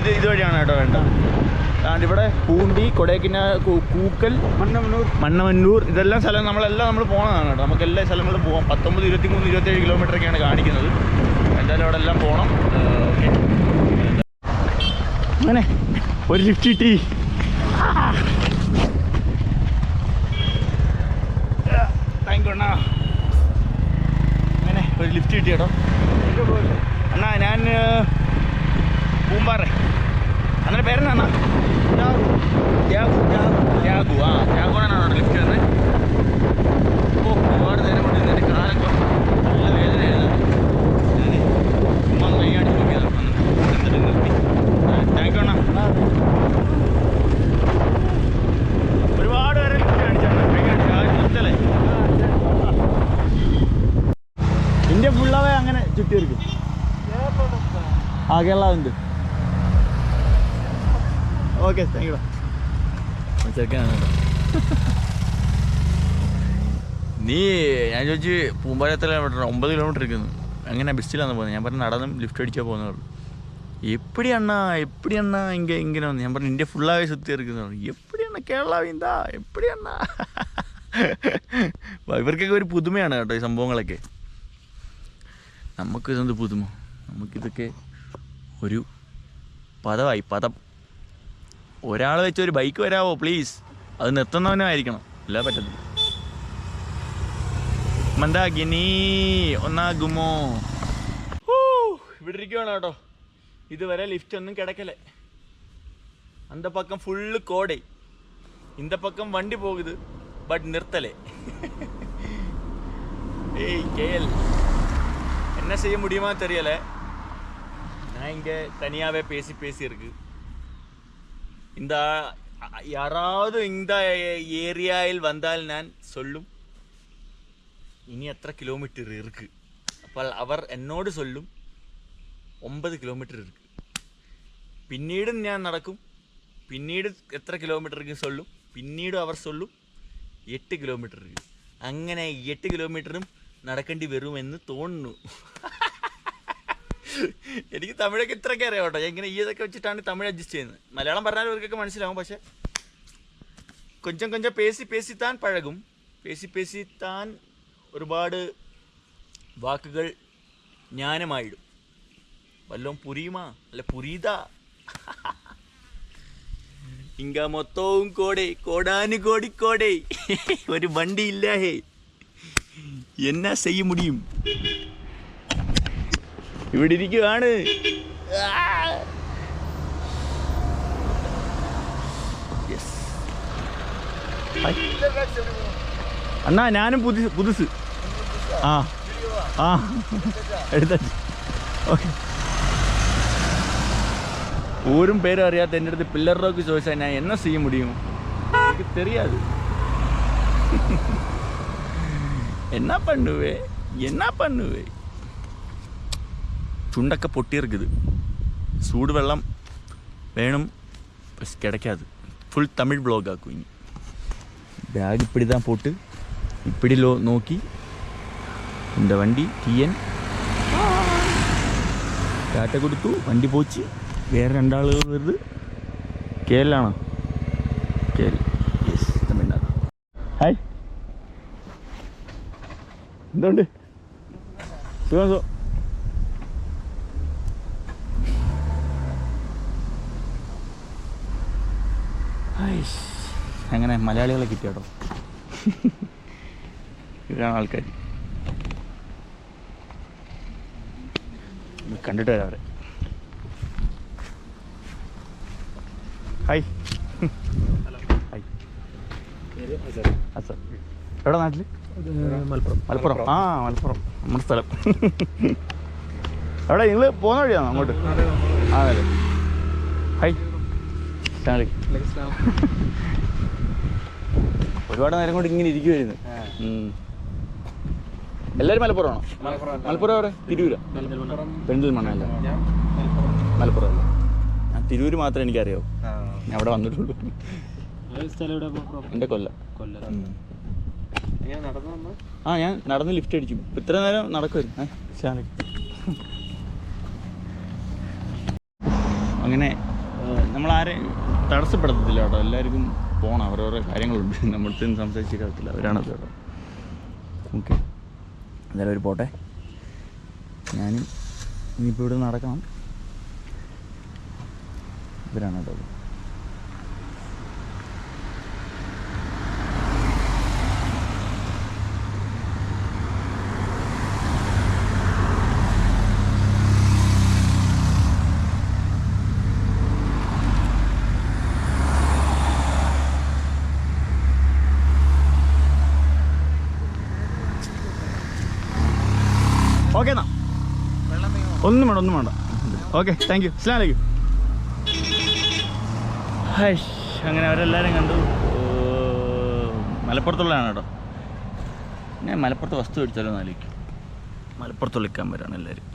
ഇത് ഇതുവഴിയാണ് കേട്ടോ വേണ്ടത്. അതുകൊണ്ട് ഇവിടെ പൂണ്ടി കൊടൈക്കനാൽ കൂ- കൂക്കൽ മണ്ണമന്നൂർ. മണ്ണമന്നൂർ ഇതെല്ലാം സ്ഥലം നമ്മളെല്ലാം നമ്മൾ പോകണതാണ് കേട്ടോ. നമുക്ക് എല്ലാ സ്ഥലങ്ങളിലും പോകാം പത്തൊമ്പത് ഇരുപത്തി മൂന്ന് ഇരുപത്തേഴ് കിലോമീറ്ററൊക്കെയാണ് കാണിക്കുന്നത്. എന്തായാലും അവിടെ എല്ലാം പോകണം ഓക്കെ അങ്ങനെ ഒരു ലിഫ്റ്റ് കിട്ടി. താങ്ക് യു അണ്ണാ. അങ്ങനെ ഒരു ലിഫ്റ്റ് കിട്ടി കേട്ടോ. അണ്ണാ ഞാൻ പൂമ്പാറ. അന്നേരം പേരെന്നാ? ത്യാഗു ത്യാഗു ആ ത്യാഗുവാനാണ് ലിഫ്റ്റ് വന്നത് ഓ ഒരുപാട് നേരം കൊണ്ട് ഇതിന്റെ കാലൊക്കെ നല്ല വേദനയാണ് ചുമ്മാ കൈകാണിച്ച് നോക്കിയതാണ് എന്നിട്ട് നിർത്തി. താങ്ക് യു അണ്ണാ. ഒരുപാട് പേരെ ലിഫ്റ്റ് കാണിച്ചാണ് കൈകാണിച്ച് ആ നിർത്തലേ ഇന്ത്യ ഫുള്ളവേ അങ്ങനെ ചുറ്റിയിരിക്കും. ആ കേരള ഉണ്ട്. ഓക്കെ താങ്ക് യു ചെറുക്കാണ് നീ ഞാൻ ചോദിച്ചു പൂമ്പാല എത്ര കിലോമീറ്റർ ഒമ്പത് കിലോമീറ്റർ ഇരിക്കുന്നു. അങ്ങനെ ബസ്സിലാണ് പോകുന്നത് ഞാൻ പറഞ്ഞു നടന്നും ലിഫ്റ്റ് അടിച്ചാൽ പോകുന്നുള്ളൂ എപ്പിടി അണ്ണാ എപ്പിടി അണ്ണാ ഇങ്ങനെ ഇങ്ങനെ വന്നു? ഞാൻ പറഞ്ഞു ഇന്ത്യ ഫുള്ളാകെ സുത്തി ഇരിക്കുന്നു എപ്പിടി അണ്ണ കേരള വീന്താ എപ്പിടി അണ്ണാ? ഇവർക്കൊക്കെ ഒരു പുതുമയാണ് കേട്ടോ ഈ സംഭവങ്ങളൊക്കെ. നമുക്ക് ഇതെന്ത് പുതുമ. നമുക്കിതൊക്കെ ഒരു പദമായി പദം. ഒരാൾ വെച്ച് ഒരു ബൈക്ക് വരാവോ പ്ലീസ് അത് നിർത്തുന്നവനായിരിക്കണം അല്ല പറ്റത്തില്ല മന്ദാകിനി ഒന്നാകുമോ ഹൂ, ഇവിടെ ഇരിക്കുവാണ് കേട്ടോ ഇതുവരെ ലിഫ്റ്റ് ഒന്നും കിടക്കല அந்த பக்கம் ஃபுல்லு கோடை இந்த பக்கம் வண்டி போகுது பட் நிறுத்தலே ஏய் கேஎல் என்ன செய்ய முடியுமா தெரியல நான் இங்கே தனியாகவே பேசி பேசி இருக்கு இந்த யாராவது இந்த ஏரியாவில் வந்தால் நான் சொல்லும் ഇനി എത്ര കിലോമീറ്റർ இருக்கு അപ്പോൾ അവർ എന്നോട് சொல்லும் ഒമ്പത് കിലോമീറ്റർ இருக்கு പിന്നീടും ഞാൻ നടക്കും. പിന്നീട് എത്ര കിലോമീറ്റർ ചൊല്ലും പിന്നീടും അവർ ചൊല്ലും എട്ട് കിലോമീറ്റർ അങ്ങനെ എട്ട് കിലോമീറ്ററും നടക്കേണ്ടി വരുമെന്ന് തോന്നുന്നു. എനിക്ക് തമിഴൊക്കെ ഇത്രയൊക്കെ അറിയാം കേട്ടോ. ഞാൻ ഇങ്ങനെ ഇതൊക്കെ വെച്ചിട്ടാണ് തമിഴ് അഡ്ജസ്റ്റ് ചെയ്യുന്നത്. മലയാളം പറഞ്ഞാൽ ഇവർക്കൊക്കെ മനസ്സിലാവും പക്ഷെ കൊഞ്ചം കൊഞ്ചം പേസി പേസി താൻ പഴകും. പേസി പേസി താൻ ഒരുപാട് വാക്കുകൾ ജ്ഞാനമായിടും. വല്ലോം പുരിയുമാ അല്ല പുരീതാ. ഇങ്ക മൊത്തവും കോടെ കോടാനു കോടി കോടെ. ഒരു വണ്ടി എന്നാ ചെയ്യ മുടിയും? ഇവിടെ ഇരിക്കുവാണ്. അണ്ണാ ഞാനും പുതിസ് പുതുസ്. ആ. ആ. എടുത്ത ഓക്കെ ഒരു പേരും അറിയാത്ത എന്റെ അടുത്ത് പിള്ളേരോക്ക് ചോദിച്ചാൽ ഞാൻ എന്നെ ചെയ്യ മുടിയും? എനിക്ക് തെറിയാത്. എന്നാ പണ്ണുവേ? എന്നാ പണ്ണുവേ? ചുണ്ടൊക്കെ ചൂട് ചൂടുവെള്ളം വേണം കിടക്കാത്. ഫുൾ തമിഴ് ബ്ലോഗാക്കും ഇനി. ബാഗ് ഇപ്പിടി താൻ പോട്ട്. ഇപ്പിടി ലോ നോക്കി. എന്റെ വണ്ടി തീയൻ ഡാറ്റ കൊടുത്തു വണ്ടി പോച്ച്. വേറെ രണ്ടാളുകൾ വരുന്നത് കേരളാണോ? കേരള. യെസ് തമിഴ്നാട്. ഹായ് എന്തുണ്ട്? സുഖം സുഖം അങ്ങനെ മലയാളികളെ കിട്ടിയാട്ടോ? ഇവരാണ് ആൾക്കാർ കണ്ടിട്ട് വരാം അവരെ. ഹായ് ഹായ് അസർ എവിടെ നാട്ടിൽ മലപ്പുറം. മലപ്പുറം. ആ മലപ്പുറം. നമ്മുടെ സ്ഥലം. എവിടെ നിങ്ങൾ പോകുന്ന വഴിയാണോ അങ്ങോട്ട്? ആ അതെ. ഹായ് അലൈക്കും. ഒരുപാട് നേരം കൊണ്ട് ഇങ്ങനെ ഇരിക്കുവായിരുന്നു. എല്ലാരും എല്ലാവരും മലപ്പുറമാണോ? മലപ്പുറം. എവിടെ? തിരൂര? പെരിന്തൽമണ്ണ അല്ല? മലപ്പുറം. അല്ല? ഞാൻ തിരൂര് മാത്രമേ എനിക്കറിയാവൂ. ഞാൻ അവിടെ വന്നിട്ടുള്ളൂ. എന്റെ കൊല്ലം. ആ ഞാൻ നടന്ന് ലിഫ്റ്റ് അടിച്ചു. ഇത്ര നേരം നടക്കുമായിരുന്നു അങ്ങനെ നമ്മളാരെ തടസ്സപ്പെടുത്തത്തില്ല കേട്ടോ. എല്ലാവർക്കും പോകണം അവരോരോ കാര്യങ്ങളുണ്ട്. നമ്മൾക്ക് സംസാരിച്ച് ശരിയാകത്തില്ല അവരാണത് കേട്ടോ. ഓക്കെ. എന്തായാലും ഒരു പോട്ടെ. ഞാനും ഇനിയിപ്പോൾ ഇവിടെ നടക്കണം. ഇവരാണ് കേട്ടോ അത്. ഓക്കെ എന്നാ ഒന്നും വേണ്ട ഒന്നും വേണ്ട. ഓക്കെ താങ്ക് യു അസ്ലാം ഹൈഷ് അങ്ങനെ അവരെല്ലാവരും കണ്ടു. മലപ്പുറത്തുള്ളതാണ് കേട്ടോ. ഞാൻ മലപ്പുറത്ത് വസ്തു മേടിച്ചാലോ എന്ന് ആലോചിക്കും. മലപ്പുറത്ത് വിളിക്കാൻ വരാണ് എല്ലാവരും.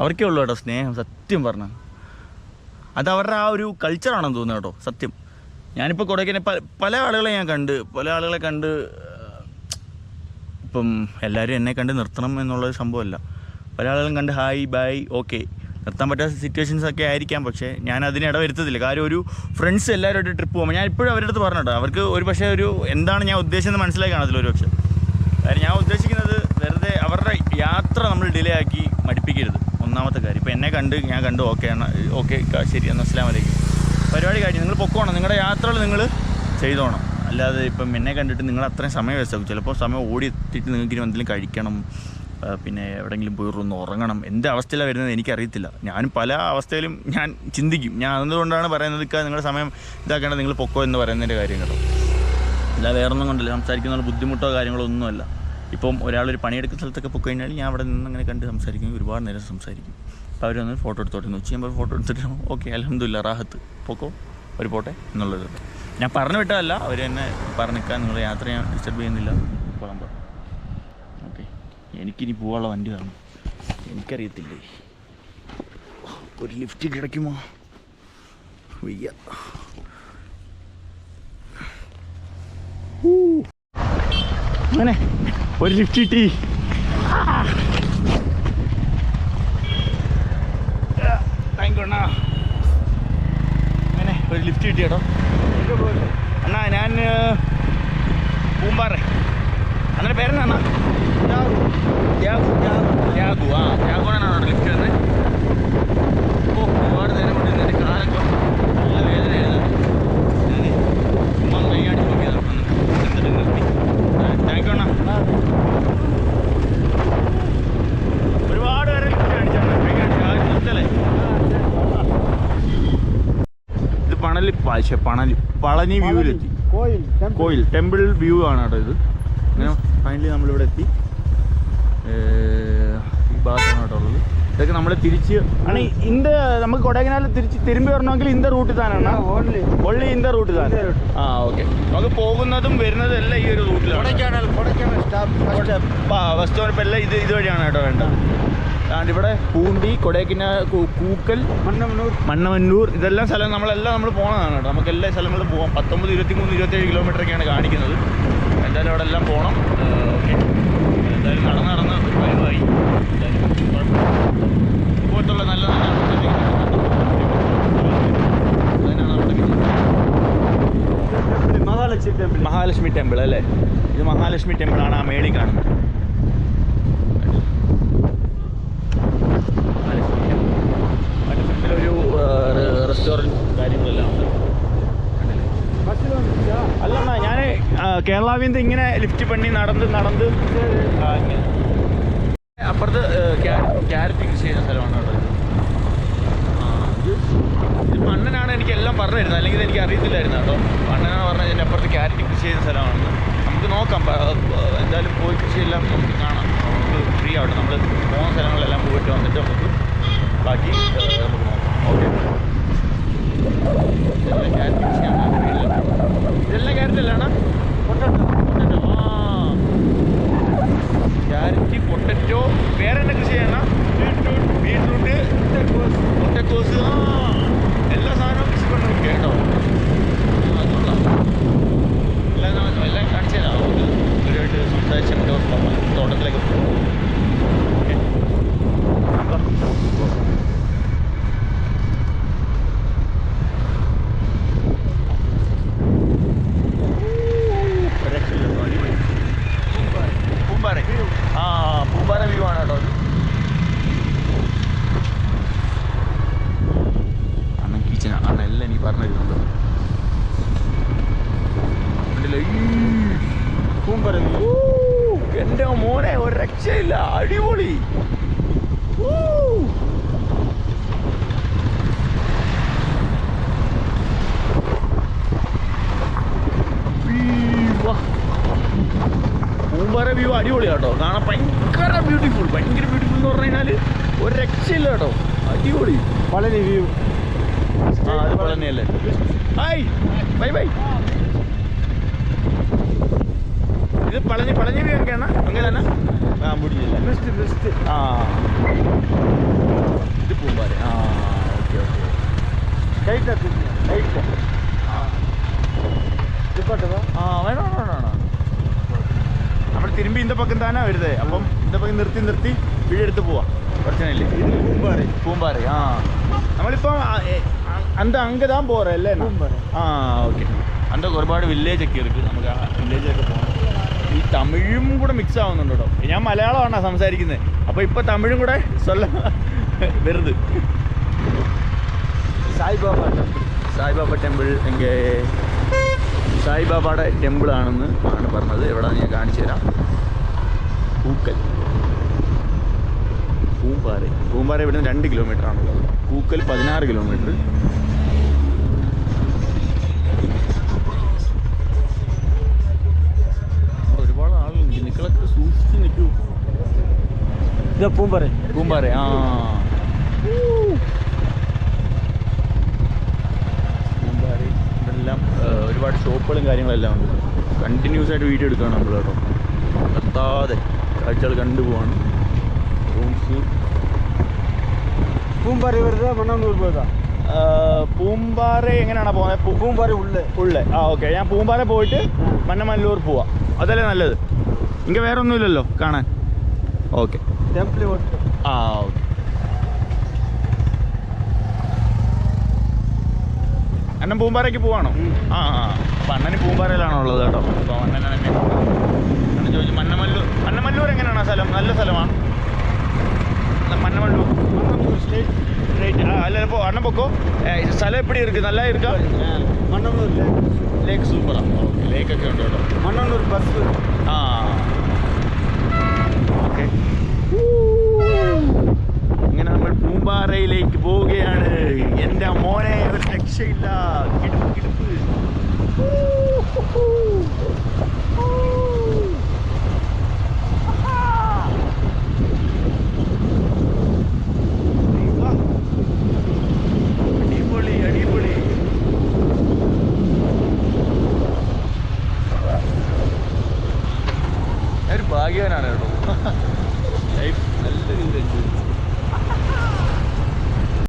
അവർക്കേ ഉള്ളൂ കേട്ടോ സ്നേഹം സത്യം പറഞ്ഞ. അത് അവരുടെ ആ ഒരു കൾച്ചറാണെന്ന് തോന്നുന്നു കേട്ടോ സത്യം. ഞാനിപ്പോൾ കൊടൈക്കനാൽ പല പല ആളുകളെ ഞാൻ കണ്ട് പല ആളുകളെ കണ്ട് ഇപ്പം എല്ലാവരും എന്നെ കണ്ട് നിർത്തണം എന്നുള്ളൊരു സംഭവമല്ല. ആളുകളും കണ്ട് ഹായ് ബൈ ഓക്കെ നിർത്താൻ പറ്റാത്ത സിറ്റുവേഷൻസ് ഒക്കെ ആയിരിക്കാം പക്ഷേ ഞാൻ അതിന് ഇടവരുത്തത്തില്ല കാര്യം ഒരു ഫ്രണ്ട്സ് എല്ലാവരുമായിട്ട് ട്രിപ്പ് പോകുമ്പോൾ ഞാൻ ഇപ്പോഴും അവരുടെ അടുത്ത് പറഞ്ഞിട്ടോ അവർക്ക് ഒരു പക്ഷേ ഒരു എന്താണ് ഞാൻ ഉദ്ദേശിച്ചത് മനസ്സിലായി കാണത്തില്ല ഒരു പക്ഷേ കാര്യം ഞാൻ ഉദ്ദേശിക്കുന്നത് വെറുതെ അവരുടെ യാത്ര നമ്മൾ ഡിലേ ആക്കി മടിപ്പിക്കരുത്. ഒന്നാമത്തെ കാര്യം. ഇപ്പോൾ എന്നെ കണ്ട് ഞാൻ കണ്ടു ഓക്കെ ഓക്കെ ശരി എന്നാൽ അസ്ലാം വലൈക്കും പരിപാടി കാര്യം നിങ്ങൾ പൊക്കോണം. നിങ്ങളുടെ യാത്രകൾ നിങ്ങൾ ചെയ്തോണം. അല്ലാതെ ഇപ്പം എന്നെ കണ്ടിട്ട് നിങ്ങൾ അത്രയും സമയം വേസ്റ്റാക്കും ചിലപ്പോൾ സമയം ഓടി എത്തിയിട്ട് നിങ്ങൾക്ക് എന്തെങ്കിലും കഴിക്കണം. പിന്നെ എവിടെയെങ്കിലും പോയി ഒന്ന് ഉറങ്ങണം. എന്ത് അവസ്ഥയിലാണ് വരുന്നത് എനിക്കറിയത്തില്ല. ഞാൻ പല അവസ്ഥയിലും ഞാൻ ചിന്തിക്കും. ഞാൻ അതുകൊണ്ടാണ് പറയുന്നത് ഇക്കാ നിങ്ങളുടെ സമയം ഇതാക്കേണ്ടത് നിങ്ങൾ പൊക്കോ എന്ന് പറയുന്നതിന്റെ കാര്യം കേട്ടോ. അല്ല വേറെ ഒന്നും കൊണ്ടല്ല. സംസാരിക്കുന്ന ബുദ്ധിമുട്ടോ കാര്യങ്ങളോ ഒന്നുമല്ല. ഇപ്പം ഒരാളൊരു പണിയെടുക്കുന്ന സ്ഥലത്തൊക്കെ പോയി കഴിഞ്ഞാൽ ഞാൻ അവിടെ നിന്ന് അങ്ങനെ കണ്ട് സംസാരിക്കും. ഒരുപാട് നേരം സംസാരിക്കും. അപ്പോൾ അവരൊന്ന് ഫോട്ടോ എടുത്തോട്ടെ. എന്ന് വെച്ച് ഞാൻ ഫോട്ടോ എടുത്തിട്ട് ഓക്കെ അലഹമില്ല റാഹത്ത്. പൊക്കോ? ഒരു പോട്ടെ എന്നുള്ളത്. ഞാൻ പറഞ്ഞു വിട്ടതല്ല. അവർ എന്നെ പറഞ്ഞിക്കാൻ നിങ്ങൾ യാത്ര ഞാൻ ഡിസ്റ്റർബ് ചെയ്യുന്നില്ല. പോകാൻ എനിക്കിനി പോകാനുള്ള വണ്ടി വേണം. എനിക്കറിയത്തില്ലേ? ഒരു ലിഫ്റ്റ് കിടക്കുമോ? വയ്യ. അങ്ങനെ ഒരു ലിഫ്റ്റ് കിട്ടി. അണ്ണാ. അങ്ങനെ ഒരു ലിഫ്റ്റ് കിട്ടി കേട്ടോ അണ്ണാ ഞാൻ പൂമ്പാറ അന്നേരം പേരെന്നാ അണ്ണാ ലിഫ്റ്റ് ഓ നല്ല വേദനയാണ് ഞാൻ ഒരുപാട് ഇത് പണലി പളനി വ്യൂവിലെത്തി കോയിൽ ടെമ്പിൾ വ്യൂ ആണ് കേട്ടോ ഇത്. ഫൈനലി നമ്മളിവിടെ എത്തി. ഭാഗത്താണ് ഇതൊക്കെ നമ്മൾ തിരിച്ച് ആണ് ഇന്ത നമുക്ക് കൊടൈക്കനാൽ തിരിച്ച് തിരുമ്പി വരണമെങ്കിൽ ഇന്ത റൂട്ടിൽ തന്നെയാണ് ഒള്ളി ഇന്ത റൂട്ടിൽ തന്നെ ആ ഓക്കെ. നമുക്ക് പോകുന്നതും വരുന്നതും എല്ലാം ഈ ഒരു റൂട്ടിലാണ്. ബസ് സ്റ്റോപ്പ് എല്ലാം ഇത് ഇതുവഴിയാണ് കേട്ടോ വേണ്ടത്. ഇവിടെ പൂണ്ടി കൊടൈക്കനാൽ കൂക്കൽ മണ്ണമന്നൂർ. മണ്ണമന്നൂർ ഇതെല്ലാം സ്ഥലം നമ്മളെല്ലാം നമ്മൾ പോകണതാണ് കേട്ടോ. നമുക്ക് എല്ലാ സ്ഥലങ്ങളിലും പോകാം പത്തൊമ്പത് ഇരുപത്തി മൂന്ന് ഇരുപത്തേഴ് കിലോമീറ്ററൊക്കെയാണ് കാണിക്കുന്നത്. എന്തായാലും അവിടെ എല്ലാം പോകണം ഓക്കെ. എന്തായാലും കട നടന്ന് ദുബായുമായി എന്തായാലും നല്ല നല്ല മഹാലക്ഷ്മി ടെമ്പിൾ. മഹാലക്ഷ്മി അല്ലേ? ഇത് മഹാലക്ഷ്മി ടെമ്പിളാണ് ആ മേളി കാണുന്നത്. ഒരു റെസ്റ്റോറന്റ് കാര്യങ്ങളെല്ലാം ഉണ്ട്. അല്ലമ്മ ഞാൻ കേരളാവിന്ന് ഇങ്ങനെ ലിഫ്റ്റ് പണി നടന്ന് നടന്ന്. അപ്പുറത്ത് ക്യാരറ്റ് കൃഷി ചെയ്യുന്ന സ്ഥലമാണ് ഇത് ഇത് മണ്ണനാണ് എനിക്ക് എല്ലാം പറഞ്ഞു തരുന്നത് അല്ലെങ്കിൽ എനിക്ക് അറിയത്തില്ലായിരുന്നു കേട്ടോ. മണ്ണനാണ് പറഞ്ഞത് എന്റെ അപ്പുറത്ത് ക്യാരറ്റ് കൃഷി ചെയ്യുന്ന സ്ഥലമാണെന്ന്. നമുക്ക് നോക്കാം. എന്തായാലും പോയി കൃഷിയെല്ലാം നമുക്ക് കാണാം. നമുക്ക് ഫ്രീ ആവട്ടെ. നമ്മൾ പോകുന്ന സ്ഥലങ്ങളിലെല്ലാം പോയിട്ട് വന്നിട്ട് നമുക്ക് ബാക്കി നമുക്ക് നോക്കാം. ഓക്കെ. ഇതെല്ലാം ക്യാരറ്റ് കൃഷിയാണ് ഇതെല്ലാം ക്യാരറ്റ് അല്ലാണ് പൊട്ടറ്റോ പൊട്ടറ്റോ വേറെ എന്നെ കൃഷി ചെയ്യണം ബീട്രൂട്ട് ബീട്രൂട്ട് മുട്ടക്കോസ് ആ എല്ലാ സാധനവും കൃഷി പണിക്ക് കേട്ടോ. എല്ലാം എല്ലാം കാണിച്ചു തരാം നമുക്ക് ഇവരുമായിട്ട് സംസാരിച്ച് നമുക്ക്. തോട്ടത്തിലേക്ക് പോകും ഓക്കെ പറഞ്ഞിരുന്നുണ്ട് കണ്ടില്ലേ? ഈ കൂമ്പറ ഊ, എന്റെ മോനെ ഒരു രക്ഷയില്ല അടിപൊളി ഊ. ഈ വാ. വ്യൂ അടിപൊളിയാട്ടോ. കാണാൻ ഭയങ്കര ബ്യൂട്ടിഫുൾ ഭയങ്കര ബ്യൂട്ടിഫുൾ എന്ന് പറഞ്ഞു കഴിഞ്ഞാൽ ഒരു രക്ഷയില്ല കേട്ടോ അടിപൊളി. വളരെ വ്യൂ ആ അത് പളനിയല്ലേ. ഹായ്. Bye bye. ഇത് പളനി പളനി വ്യൂ ഒക്കെയാണ് അങ്ങനെ തന്നെ ആ മുടിയില്ല? ബെസ്റ്റ് ബെസ്റ്റ് ആ ഇത് പൂമ്പാറ ആ ഓക്കെ ഓക്കെ കൈറ്റ് കൈറ്റ് ഇപ്പോട്ടതാ ആ വേണം വേണം വേണം വേണം നമ്മൾ താനാണ് വരുന്നത്. അപ്പം ഇതിപ്പോൾ നിർത്തി നിർത്തി വീഡിയോ എടുത്ത് പോവാ. പ്രശ്നമില്ലേ. പൂമ്പാറ. பூம்பாறை பூம்பாறை ஆ நம்மளிப்போ அந்த പോറേ അല്ലേ ആ ഓക്കെ. അന്ത ഒരുപാട് വില്ലേജ് ഒക്കെ ഇരിക്കും. നമുക്ക് ആ വില്ലേജിലൊക്കെ പോകണം ഈ തമിഴും കൂടെ മിക്സ് ആവുന്നുണ്ടോ ഞാൻ മലയാളമാണ് സംസാരിക്കുന്നത് അപ്പൊ ഇപ്പൊ തമിഴും കൂടെ സ്വല്ല വെറുത്. സായിബാബ ടെമ്പിൾ സായിബാബ ടെമ്പിൾ എങ്കിൽ സായിബാബയുടെ ടെമ്പിൾ ആണെന്ന് ആണ് പറഞ്ഞത്. എവിടെ ഞാൻ കാണിച്ചു തരാം. പൂക്കൽ പൂമ്പാറ. പൂമ്പാറ ഇവിടുന്ന് രണ്ട് കിലോമീറ്റർ ആണുള്ളത്. കൂക്കൽ പതിനാറ് കിലോമീറ്റർ ഒരുപാട് ആളുണ്ട് നിങ്ങളൊക്കെ സൂക്ഷിച്ച് നിൽക്കൂ. ഇതാ പൂമ്പാറ. പൂമ്പാറ ആ. പൂമ്പാറ. ഇതെല്ലാം ഒരുപാട് ഷോപ്പുകളും കാര്യങ്ങളെല്ലാം ഉണ്ട്. കണ്ടിന്യൂസ് ആയിട്ട് വീഡിയോ എടുക്കുകയാണ് നമ്മൾ കേട്ടോ. നിർത്താതെ. കാഴ്ചകൾ കണ്ടു പോവാണ്. റൂംസ്. പൂമ്പാറ വരുന്നത് മണ്ണൂർ പോയതാ? പൂമ്പാറ എങ്ങനെയാണ് പോകുന്നത് പൂമ്പാറ ഉള്ളേ. ഉള്ളേ. ആ ഓക്കെ. ഞാൻ പൂമ്പാറ പോയിട്ട് മണ്ണമല്ലൂർ പോവാം. അതല്ലേ നല്ലത്? ഇങ്ങ വേറെ ഒന്നുമില്ലല്ലോ കാണാൻ. ഓക്കെ. ആ ഓക്കെ. അണ്ണൻ പൂമ്പാറയ്ക്ക് പോവാണോ? ആ ആ. അപ്പം അണ്ണന് പൂമ്പാറയിലാണോ ഉള്ളത് കേട്ടോ അപ്പോൾ അണ്ണൻ ചോദിച്ചു മന്നമല്ലൂർ മന്നമല്ലൂർ എങ്ങനെയാണ് ആ സ്ഥലം നല്ല സ്ഥലമാണ്. മണ്ണമണ്ണു. ரைட் அதில் இப்போ அண்ணப்பக்கோ സ്ഥലം எப்படி ഇരിക്കും? നല്ല ഇരിക്കാം? மண்ணமல்லூர் ലേക്ക് സൂപ്പറാണ് ഓക്കെ ஓகே ലേക്കൊക്കെ ഉണ്ട് കേട്ടോ. മണ്ണൂർ ബസ് ആ. ഓക്കെ ഇങ്ങനെ നമ്മൾ പൂമ്പാറയിലേക്ക് പോവുകയാണ്. എന്റെ മോനെ രക്ഷയില്ല. കിടും കിടും